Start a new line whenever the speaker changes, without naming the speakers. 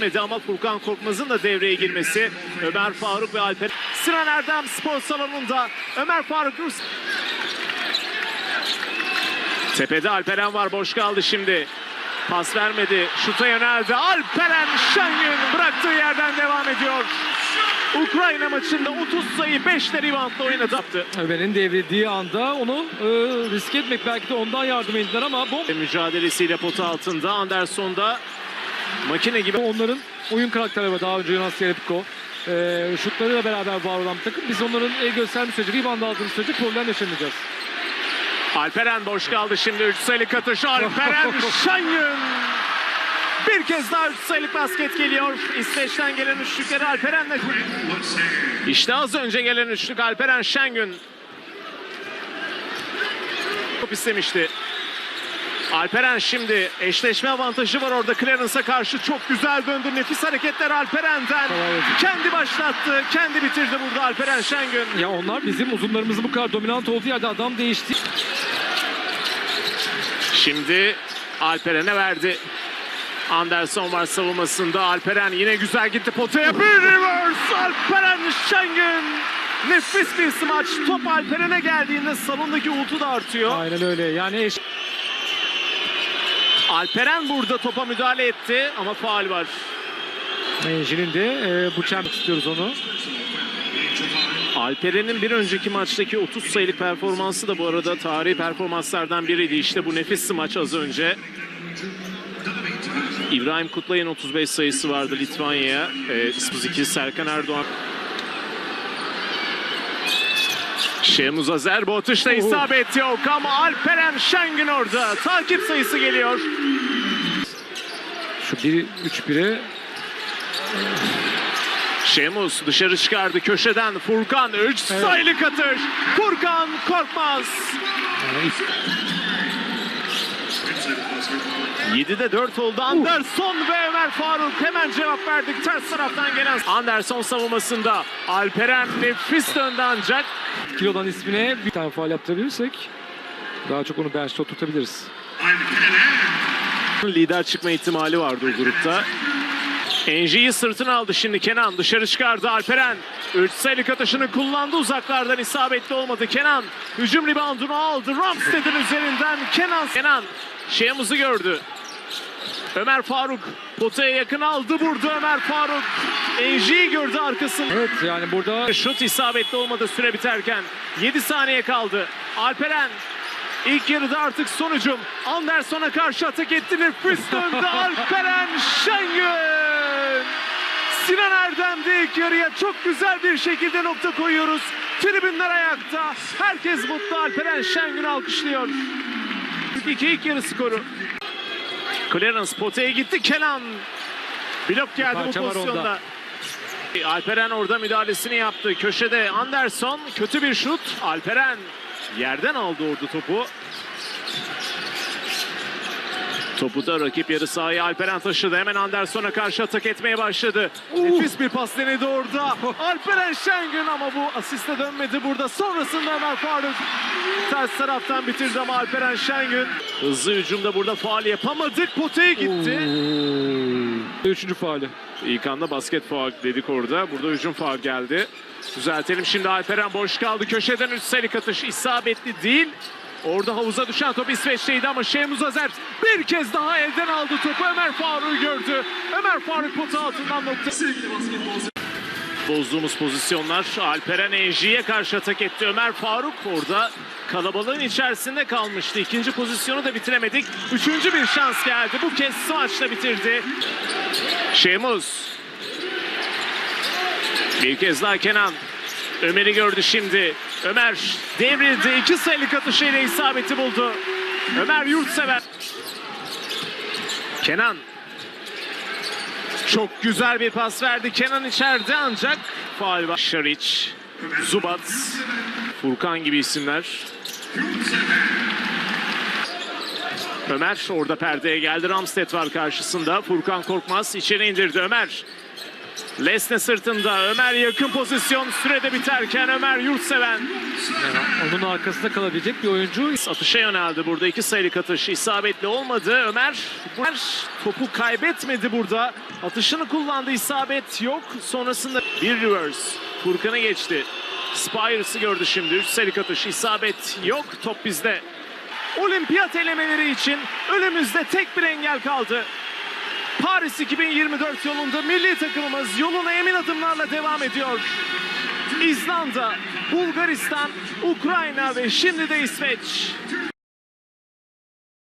bitmedi ama Furkan Korkmaz'ın da devreye girmesi Ömer Faruk ve Alper Sinan Erdem spor salonunda Ömer Faruk Rus Tepede Alperen var boş kaldı şimdi. Pas vermedi. Şuta yöneldi. Alperen Şengün bıraktığı yerden devam ediyor. Ukrayna maçında 30 sayı 5 de reboundla oynadı.
Ömer'in devrildiği anda onu e, risk etmek belki de ondan yardım ettiler ama bomba
Mücadelesiyle pota altında. Anderson da makine gibi.
onların oyun karakteri var daha önce Jonas Yerepko. E, şutlarıyla beraber var olan bir takım. Biz onların el göstermiş sürece, rebound aldığımız sürece problem yaşamayacağız.
Alperen boş kaldı şimdi 3 sayılık atış. Alperen Şengün. Bir kez daha 3 sayılık basket geliyor. İsveç'ten gelen üçlükleri Alperen'le İşte az önce gelen üçlük Alperen Şengün. Top istemişti. Alperen şimdi eşleşme avantajı var orada Clarence'a karşı çok güzel döndü. Nefis hareketler Alperen'den. Kendi başlattı, kendi bitirdi burada Alperen Şengün.
Ya onlar bizim uzunlarımızın bu kadar dominant olduğu yerde adam değişti.
Şimdi Alperen'e verdi. Anderson var savunmasında. Alperen yine güzel gitti potaya. Bir reverse Alperen Şengün. Nefis bir smaç. Top Alperen'e geldiğinde salondaki uğultu da artıyor.
Aynen öyle. Yani eş...
Alperen burada topa müdahale etti ama faal var.
Menji'nin de e, çember istiyoruz onu.
Alperen'in bir önceki maçtaki 30 sayılık performansı da bu arada tarihi performanslardan biriydi. İşte bu nefis smaç az önce. İbrahim Kutlay'ın 35 sayısı vardı Litvanya'ya. Ee, Spuziki, Serkan Erdoğan. Şemuz Azer bu atışta isabet yok ama Alperen Şengün orada. Takip sayısı geliyor.
Şu 1-3-1'e
Şemus dışarı çıkardı köşeden. Furkan 3 sayılık atış. Furkan Korkmaz.
ilk-
7'de 4 oldu. Anderson ve Ömer Faruk hemen cevap verdik. Ters taraftan gelen Anderson savunmasında. Alperen nefis döndü ancak.
kilodan ismine bir tane faal yaptırabilirsek daha çok onu bench'te oturtabiliriz.
Lider çıkma ihtimali vardı o grupta. Enji'yi sırtına aldı şimdi Kenan. Dışarı çıkardı Alperen. 3 sayılık atışını kullandı uzaklardan isabetli olmadı. Kenan hücum reboundunu aldı. Ramsted'in üzerinden Kenan. Kenan Şemuz'u gördü. Ömer Faruk potaya yakın aldı burada Ömer Faruk. Enji'yi gördü arkasında.
Evet yani burada
Şut isabetli olmadı süre biterken. 7 saniye kaldı. Alperen ilk yarıda artık sonucum. Anderson'a karşı atak etti. Nefis döndü Alperen. Sinan Erdem de ilk yarıya çok güzel bir şekilde nokta koyuyoruz. Tribünler ayakta. Herkes mutlu. Alperen Şengün alkışlıyor. 2 ilk yarı skoru. Clarence potaya gitti. Kenan. Blok geldi bu pozisyonda.
onda.
Alperen orada müdahalesini yaptı. Köşede Anderson kötü bir şut. Alperen yerden aldı orada topu. Topu da rakip yarı sahaya Alperen taşıdı. Hemen Anderson'a karşı atak etmeye başladı. Nefis bir pas denedi orada. Alperen Şengün ama bu asiste dönmedi burada. Sonrasında Ömer Faruk ters taraftan bitirdi ama Alperen Şengün. Hızlı hücumda burada faal yapamadık. Potaya gitti.
Oo. Üçüncü faali.
İlk anda basket faul dedik orada. Burada hücum faul geldi. Düzeltelim şimdi Alperen boş kaldı. Köşeden üst sayılık atış isabetli değil. Orada havuza düşen top İsveç'teydi ama Şemuz Azer bir kez daha elden aldı topu. Ömer Faruk'u gördü. Ömer Faruk pota altından nokta. Bozduğumuz pozisyonlar Alperen Enji'ye karşı atak etti. Ömer Faruk orada kalabalığın içerisinde kalmıştı. İkinci pozisyonu da bitiremedik. Üçüncü bir şans geldi. Bu kez smaçla bitirdi. Şemuz. Bir kez daha Kenan. Ömer'i gördü şimdi. Ömer devrildi. İki sayılık atışıyla isabeti buldu. Ömer yurtsever. Kenan. Çok güzel bir pas verdi. Kenan içeride ancak faal var. Şariç, Zubat, Furkan gibi isimler. Ömer orada perdeye geldi. Ramstedt var karşısında. Furkan Korkmaz içeri indirdi. Ömer Lesne sırtında Ömer yakın pozisyon. Sürede biterken Ömer Yurtseven.
Onun arkasında kalabilecek bir oyuncu.
atışa yöneldi burada. İki sayılık atış isabetli olmadı. Ömer Ömer topu kaybetmedi burada. Atışını kullandı. İsabet yok. Sonrasında bir reverse. Furkan'ı geçti. Spires'ı gördü şimdi. Üç sayılık atış isabet yok. Top bizde. Olimpiyat elemeleri için önümüzde tek bir engel kaldı Paris 2024 yolunda milli takımımız yoluna emin adımlarla devam ediyor. İzlanda, Bulgaristan, Ukrayna ve şimdi de İsveç.